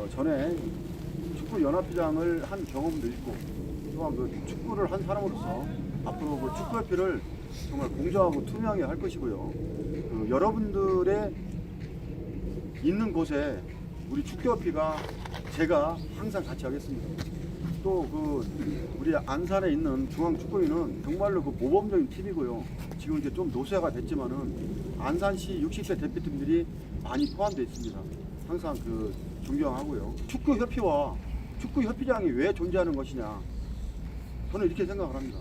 어, 전에 축구 연합회장을 한 경험도 있고 또한 그 축구를 한 사람으로서 앞으로 그 축구협회를 정말 공정하고 투명하게 할 것이고요. 그 여러분들의 있는 곳에 우리 축구협회가 제가 항상 같이 하겠습니다. 또 그 우리 안산에 있는 중앙축구위는 정말로 그 모범적인 팀이고요. 지금 이제 좀 노쇠가 됐지만은 안산시 60대 대표팀들이 많이 포함되어 있습니다. 항상 그 존경하고요. 축구 협회와 축구 협회장이 왜 존재하는 것이냐? 저는 이렇게 생각을 합니다.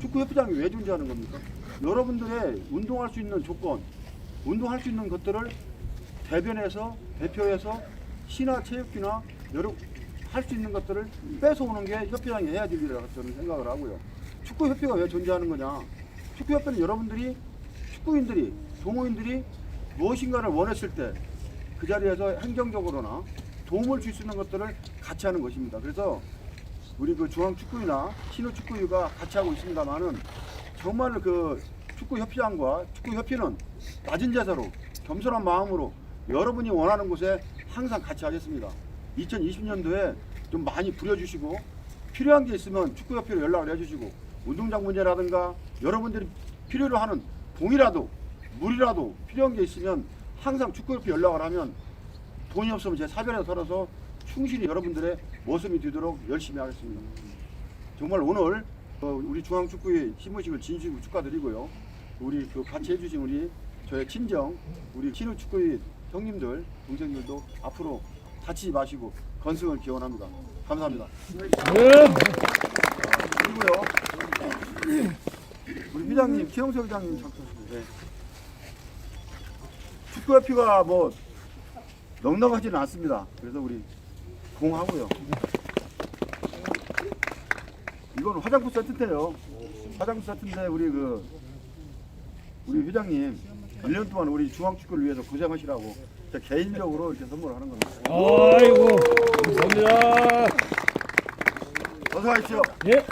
축구 협회장이 왜 존재하는 겁니까? 여러분들의 운동할 수 있는 조건, 운동할 수 있는 것들을 대변해서 대표해서 시나 체육회나 여러 할 수 있는 것들을 뺏어오는 게 협회장이 해야 될 일이라고 저는 생각을 하고요. 축구 협회가 왜 존재하는 거냐? 축구 협회는 여러분들이 축구인들이 동호인들이 무엇인가를 원했을 때 그 자리에서 행정적으로나 도움을 줄 수 있는 것들을 같이 하는 것입니다. 그래서 우리 그 중앙축구위나 신호축구위가 같이 하고 있습니다만은 정말 그 축구협회장과 축구협회는 낮은 자세로 겸손한 마음으로 여러분이 원하는 곳에 항상 같이 하겠습니다. 2020년도에 좀 많이 부려주시고 필요한 게 있으면 축구협회로 연락을 해주시고 운동장 문제라든가 여러분들이 필요로 하는 봉이라도 물이라도 필요한 게 있으면 항상 축구협회 연락을 하면 돈이 없으면 제 사변에 털어서 충실히 여러분들의 모습이 되도록 열심히 하겠습니다. 정말 오늘 어, 우리 중앙축구회 시무식을 진심으로 축하드리고요. 우리 그 같이 해주신 우리 저의 친정 우리 신우축구회 형님들 동생들도 앞으로 다치지 마시고 건승을 기원합니다. 감사합니다. 그리고요 우리 회장님 최영석 회장님. 축구협회가 뭐 넉넉하지는 않습니다. 그래서 우리 공하고요. 이건 화장품 세트인데요. 화장품 세트인데 우리 그 우리 회장님 1년 동안 우리 중앙축구를 위해서 고생하시라고 제가 개인적으로 이렇게 선물하는 겁니다. 아이고 감사합니다. 어서 오십시오. 예. 네,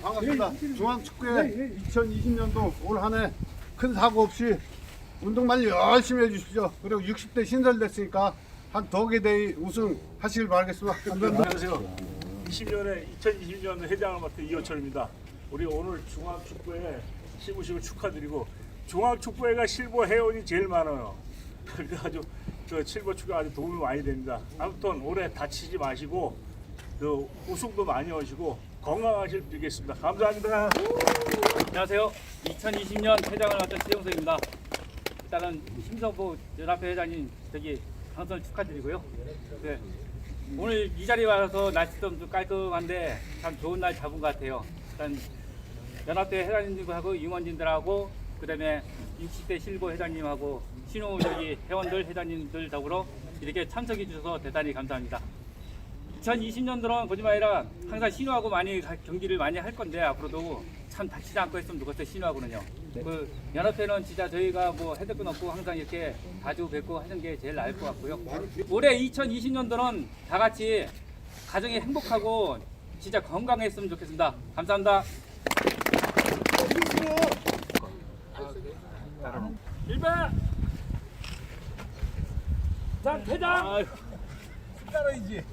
반갑습니다. 중앙축구회 2020년도 올 한 해 큰 사고 없이 운동 많이 열심히 해주십시오. 그리고 60대 신설됐으니까 한 덕에 대해 우승 하시길 바라겠습니다. 감사합니다. 안녕하세요. 20년에 2020년 회장을 맡은 이호철입니다. 우리 오늘 중앙축구회 시구식을 축하드리고 중앙축구회가 실버 회원이 제일 많아요. 그래가지고 그 실버 축구가 아주 도움이 많이 됩니다. 아무튼 올해 다치지 마시고 그 우승도 많이 하시고 건강하실 빌겠습니다. 감사합니다. 안녕하세요. 2020년 회장을 맡은 최영석입니다. 일단은 심성보 연합회 회장님 저기 당선을 축하드리고요. 네. 오늘 이 자리에 와서 날씨도 좀 깔끔한데 참 좋은 날 잡은 것 같아요. 일단 연합회 회장님들하고 임원진들하고 그다음에 60대 실버 회장님하고 신호 저기 회원들 회장님들 더불어 이렇게 참석해 주셔서 대단히 감사합니다. 2020년도는 거짓말이라 항상 신호하고 많이 가- 경기를 많이 할 건데 앞으로도 참 다치지 않고 했으면 좋겠어요 신호하고는요. 그 연합회는 진짜 저희가 뭐 해대권 없고 항상 이렇게 자주 뵙고 하는 게 제일 나을 것 같고요. 올해 2020년도는 다 같이 가정이 행복하고 진짜 건강했으면 좋겠습니다. 감사합니다. 일배 자 회장 따라이지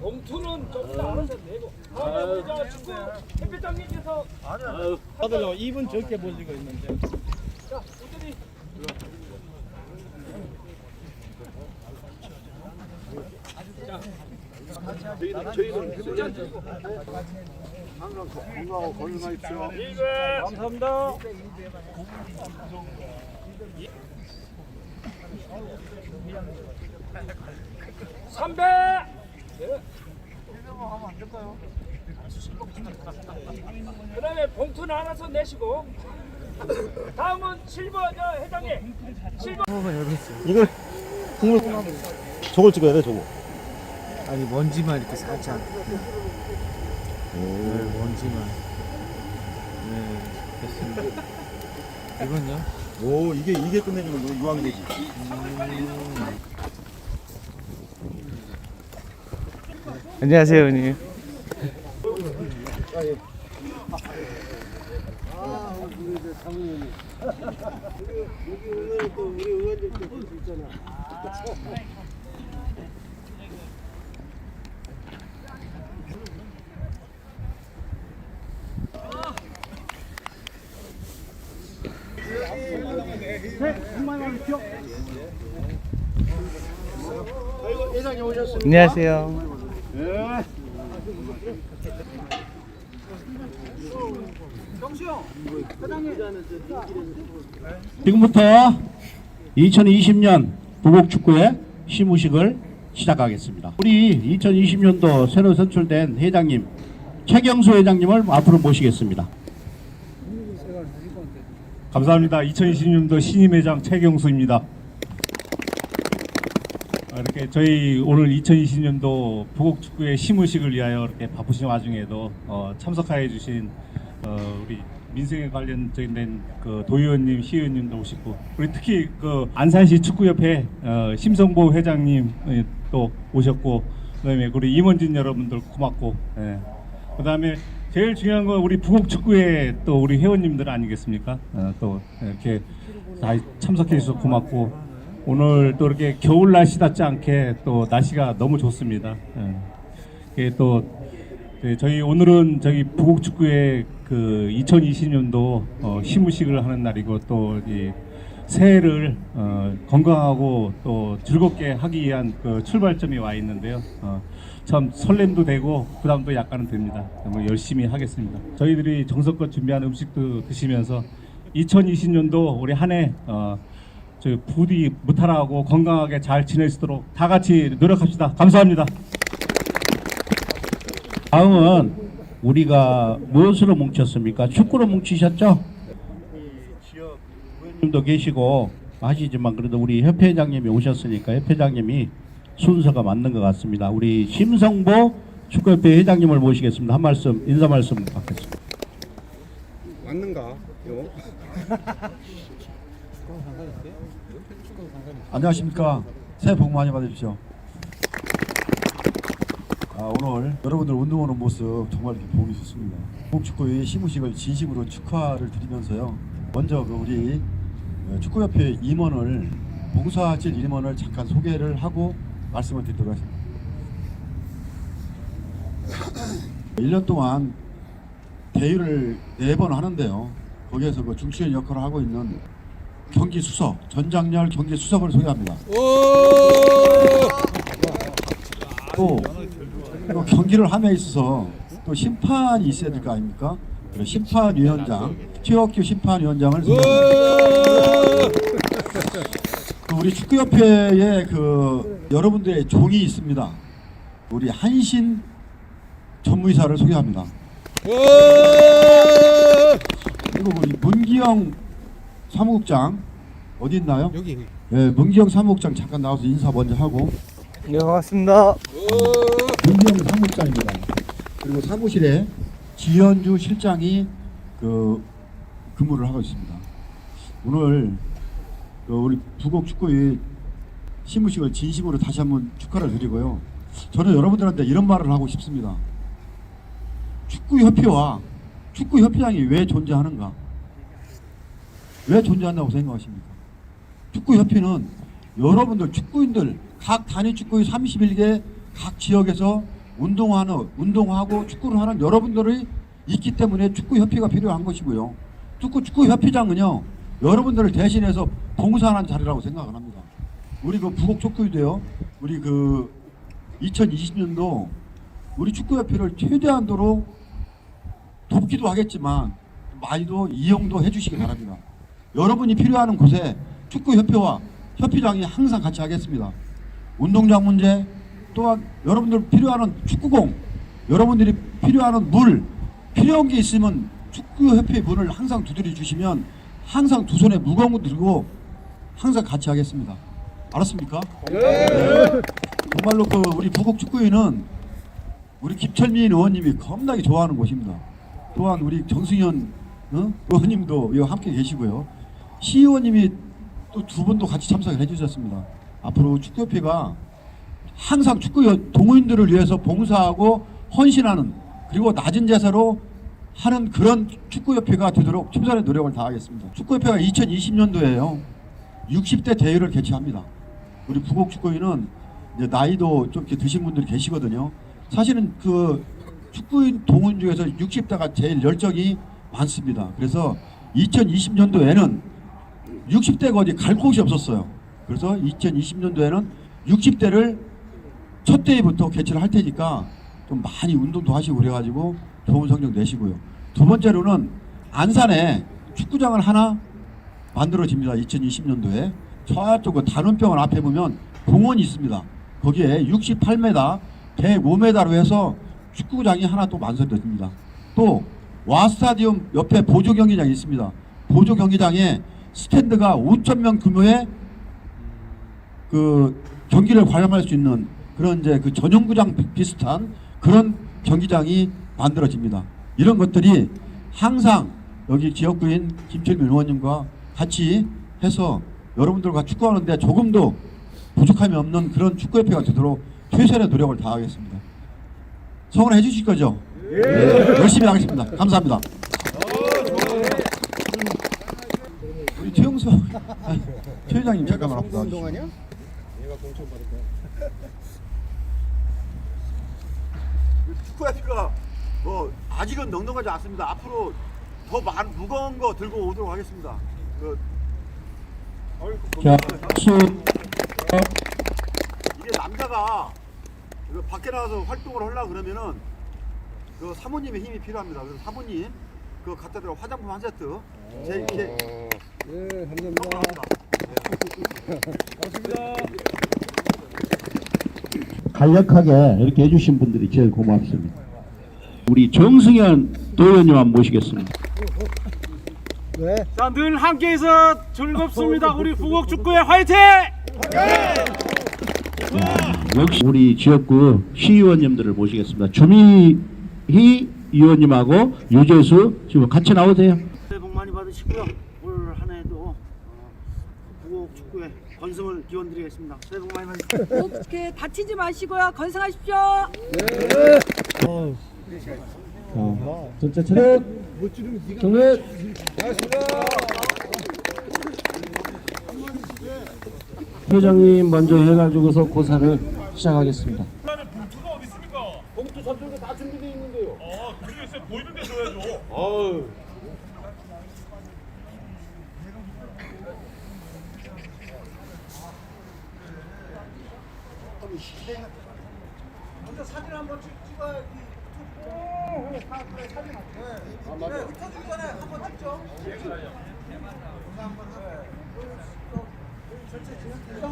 봉투는 좀 이따 알아서 내고. 다음에 저 축구. 협회장님께서. 다들 입은 적게 벌리고 있는데. 자 우준이. 항상 건강하고 건강하십시오. 감사합니다. 삼배! 그 다음에 봉투는 알아서 내시고. 다음은 실버 저 회장님. 실버. 이걸 국물 저걸 찍어야 돼 저거. 아니 먼지만 이렇게 살짝. 네, 먼지만. 네 됐습니다. 이건요? 오 이게 이게 끝내주면 유황이 되지. 안녕하세요 있잖아. 안녕하세요. 지금부터 2020년 부곡축구의 시무식을 시작하겠습니다. 우리 2020년도 새로 선출된 회장님 최경수 회장님을 앞으로 모시겠습니다. 감사합니다. 2020년도 신임 회장 최경수입니다. 아, 이렇게 저희 오늘 2020년도 부곡축구의 시무식을 위하여 이렇게 바쁘신 와중에도 어, 참석하여 주신 어, 우리 민생에 관련된 그 도의원님, 시의원님도 오시고 우리 특히 그 안산시 축구협회 어, 심성보 회장님 예, 또 오셨고 그다음에 우리 임원진 여러분들 고맙고 예. 그다음에 제일 중요한 건 우리 부곡축구의 또 우리 회원님들 아니겠습니까? 어, 또 이렇게 다 참석해 주셔서 고맙고 오늘 또 이렇게 겨울 날씨답지 않게 또 날씨가 너무 좋습니다. 예. 또 네, 저희 오늘은 저희 부곡축구의 그 2020년도 어, 시무식을 하는 날이고 또 이 새해를 어, 건강하고 또 즐겁게 하기 위한 그 출발점이 와 있는데요. 어, 참 설렘도 되고 부담도 약간은 됩니다. 정말 열심히 하겠습니다. 저희들이 정성껏 준비한 음식도 드시면서 2020년도 우리 한해 어, 저 부디 무탈하고 건강하게 잘 있도록 다 같이 노력합시다. 감사합니다. 다음은 우리가 무엇으로 뭉쳤습니까? 축구로 뭉치셨죠? 지역 의원님도 계시고 하시지만 그래도 우리 협회장님이 오셨으니까 협회장님이 순서가 맞는 것 같습니다. 우리 심성보 축구협회 회장님을 모시겠습니다. 한 말씀 인사 말씀 받겠습니다. 맞는가? 안녕하십니까. 새해 복 많이 받으십시오. 아, 오늘 여러분들 운동하는 모습 정말 이렇게 보기 좋습니다. 북축구의 시무식을 진심으로 축하를 드리면서요. 먼저 그 우리 어, 축구협회 임원을 봉사질 임원을 잠깐 소개를 하고 말씀을 드리도록 하겠습니다. 1년 동안 대회를 4번 하는데요. 거기에서 그 중추의 역할을 하고 있는 경기 수석, 전장렬 경기 수석을 소개합니다. 또, 또 경기를 함에 있어서 또 심판이 있어야 될 거 아닙니까? 그래서 심판위원장, 최혁규 심판위원장을. 또 우리 축구협회에 그 여러분들의 종이 있습니다. 우리 한신 전무이사를 소개합니다. 그리고 우리 문기영 사무국장 어디 있나요? 여기. 예, 문기영 사무국장 잠깐 나와서 인사 먼저 하고 네, 반갑습니다. 문기영 사무국장입니다. 그리고 사무실에 지현주 실장이 그 근무를 하고 있습니다. 오늘 그 우리 부곡 축구의 시무식을 진심으로 다시 한번 축하를 드리고요. 저는 여러분들한테 이런 말을 하고 싶습니다. 축구협회와 축구협회장이 왜 존재하는가? 왜 존재한다고 생각하십니까? 축구협회는 여러분들 축구인들 각 단위 축구의 31개 각 지역에서 운동하는 운동하고 축구를 하는 여러분들이 있기 때문에 축구 협회가 필요한 것이고요. 축구 축구 협회장은요 여러분들을 대신해서 봉사하는 자리라고 생각을 합니다. 우리 그 부곡 축구대요 우리 그 2020년도 우리 축구 협회를 최대한도로 돕기도 하겠지만 많이도 이용도 해주시기 바랍니다. 여러분이 필요한 곳에 축구 협회와 협회장이 항상 같이 하겠습니다. 운동장 문제 또한 여러분들 필요한 축구공 여러분들이 필요한 물 필요한 게 있으면 축구협회 문을 항상 두드려 주시면 항상 두 손에 무거운 거 들고 항상 같이 하겠습니다. 알았습니까? 네. 정말로 그 우리 부곡 축구회는 우리 김철민 의원님이 겁나게 좋아하는 곳입니다. 또한 우리 정승현 어? 의원님도 여기 함께 계시고요. 시 의원님이 또 두 분도 같이 참석을 해주셨습니다. 앞으로 축구협회가 항상 축구 동호인들을 위해서 봉사하고 헌신하는 그리고 낮은 제사로 하는 그런 축구협회가 되도록 최선의 노력을 다하겠습니다. 축구협회가 2020년도에요. 60대 대회를 개최합니다. 우리 부곡 축구인은 이제 나이도 좀 드신 분들이 계시거든요. 사실은 그 축구인 동원 중에서 60대가 제일 열정이 많습니다. 그래서 2020년도에는 60대가 어디 갈 곳이 없었어요. 그래서 2020년도에는 60대를 첫 대회부터 개최를 할 테니까 좀 많이 운동도 하시고 그래가지고 좋은 성적 내시고요. 두 번째로는 안산에 축구장을 하나 만들어집니다. 2020년도에 저쪽 그 단원병원 앞에 보면 공원이 있습니다. 거기에 68m, 105m로 해서 축구장이 하나 또 만들어집니다. 또 와스타디움 옆에 보조 경기장이 있습니다. 보조 경기장에 스탠드가 5천 명 규모의 그 경기를 관람할 수 있는 그런 이제 그 전용구장 비- 비슷한 그런 경기장이 만들어집니다. 이런 것들이 항상 여기 지역구인 김철민 의원님과 같이 해서 여러분들과 축구하는데 조금도 부족함이 없는 그런 축구협회가 되도록 최선의 노력을 다하겠습니다. 성원해 주실 거죠? 열심히 하겠습니다. 감사합니다. 우리 최용석 아니, 최 회장님 잠깐만 앞으로 나와주시죠. 축구협회가 뭐 아직은 넉넉하지 않습니다. 앞으로 더 많은 무거운 거 들고 오도록 하겠습니다. 그 자, 수 이게 남자가 그 밖에 나가서 활동을 하려 그러면은 그 사모님의 힘이 필요합니다. 그래서 사모님 그 갖다 드려 화장품 한 세트 제 이렇게 예, 감사합니다. 간략하게 이렇게 해주신 분들이 제일 고맙습니다. 우리 정승현 도의원님 한번 모시겠습니다. 네. 자, 늘 함께해서 즐겁습니다. 우리 부곡 축구회 화이팅! 역시 우리 지역구 시의원님들을 모시겠습니다. 주미희 의원님하고 유재수 지금 같이 나오세요. 새해 복 많이 받으시고요. 올 한 해도 부곡 축구에 건승을 기원드리겠습니다. 새해 복 많이 받으십시오. 꼭 이렇게 다치지 마시고요. 건승하십시오. 전체 차렷 정례 회장님 먼저 해가지고서 고사를 시작하겠습니다.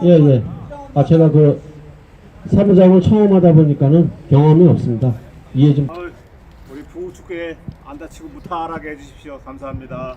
예, 예. 아, 제가 그 사무장을 처음 하다 보니까는 경험이 없습니다. 이해 좀 우리 부곡 축구회 안 다치고 무탈하게 해주십시오. 감사합니다.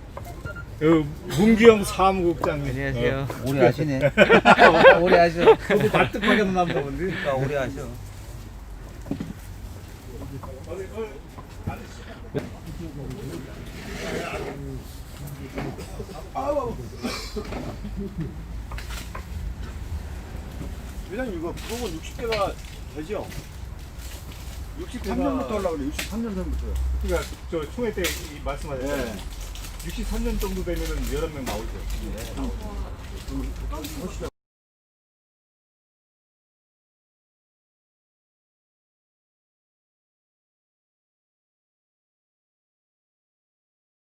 문기영 사무국장님. 안녕하세요. 오래 하시네. 오래 하셔. 저도 납득하게 나보다 본데. 그러니까 오래 하셔. 회장님 이거 부곡은 60대가 되죠? 63년부터 하려고 그래. 63년 전부터요. 그러니까 저 총회 때이 말씀하셨잖아요. 네. 63년 정도 되면은 여러 명 나오죠. 하시죠.